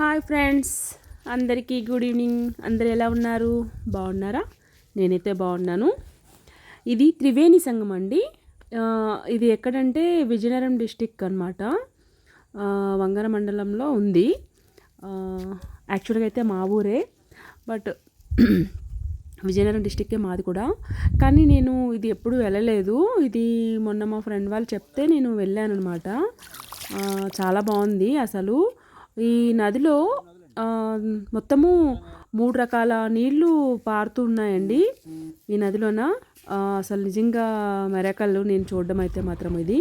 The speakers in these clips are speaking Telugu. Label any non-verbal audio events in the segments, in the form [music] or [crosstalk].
హాయ్ ఫ్రెండ్స్ అందరికీ గుడ్ ఈవినింగ్. అందరు ఎలా ఉన్నారు? బాగున్నారా? నేనైతే బాగున్నాను. ఇది త్రివేణి సంఘం అండి. ఇది ఎక్కడంటే విజయనగరం డిస్టిక్ అనమాట వంగర మండలంలో ఉంది. యాక్చువల్గా అయితే మా ఊరే బట్ [clears throat] విజయనగరం డిస్టిక్కే మాది కూడా. కానీ నేను ఇది ఎప్పుడు వెళ్ళలేదు. ఇది మొన్న మా ఫ్రెండ్ వాళ్ళు చెప్తే నేను వెళ్ళాను అనమాట చాలా బాగుంది అసలు. ఈ నదిలో మొత్తము మూడు రకాల నీళ్ళు పారుతూ ఉన్నాయండి. ఈ నదిలోన అసలు నిజంగా మెరకలు నేను చూడడం అయితే మాత్రం ఇది.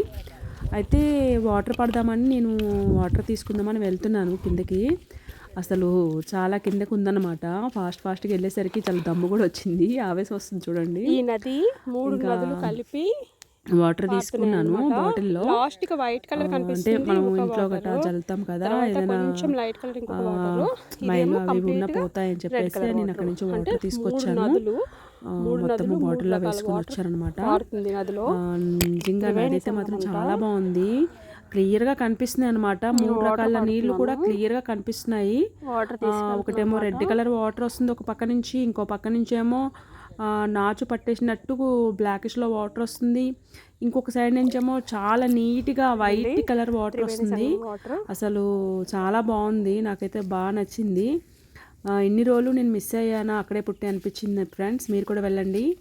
అయితే వాటర్ పడదామని నేను వాటర్ తీసుకుందామని వెళ్తున్నాను కిందకి. అసలు చాలా కిందకు ఉందన్నమాట. ఫాస్ట్ ఫాస్ట్గా వెళ్ళేసరికి చాలా దమ్ము కూడా వచ్చింది. ఆవేశం వస్తుంది చూడండి. ఈ నది మూడు నదులు కలిపి వాటర్ తీసుకున్నాను బాటిల్లో. లాస్ట్ వైట్ కలర్ అంటే కనిపిస్తుంది మనం ఇంట్లో. గట్రా చల్లుతాం కదా ఏదైనా కొంచెం లైట్ కలర్ ఇంకొక ఆ, వాటర్ మైలు అవి ఉన్న పోతాయని చెప్పేసి నేను అక్కడి నుంచి వాటర్ తీసుకొచ్చాను. మొత్తము మూడు బాటిల్లో రకాల వేసుకొని వచ్చారనమాట నిజంగా అయితే మాత్రం చాలా బాగుంది. క్లియర్గా కనిపిస్తున్నాయి అనమాట మూడు రకాల నీళ్ళు కూడా క్లియర్గా కనిపిస్తున్నాయి. వాటర్ ఆ, ఒకటేమో రెడ్ కలర్ వాటర్ వస్తుంది ఒక పక్క నుంచి ఇంకో పక్క నుంచి ఏమో నాచు పట్టేసినట్టు బ్లాకిష్లో వాటర్ వస్తుంది. ఇంకొక సైడ్ నుంచి ఏమో చాలా నీట్గా వైట్ కలర్ వాటర్ వస్తుంది. అసలు చాలా బాగుంది. నాకైతే బాగా నచ్చింది. ఆ, ఇన్ని రోజులు నేను మిస్ అయ్యానా? అక్కడే పుట్టి అనిపించింది ఫ్రెండ్స్ మీరు కూడా వెళ్ళండి.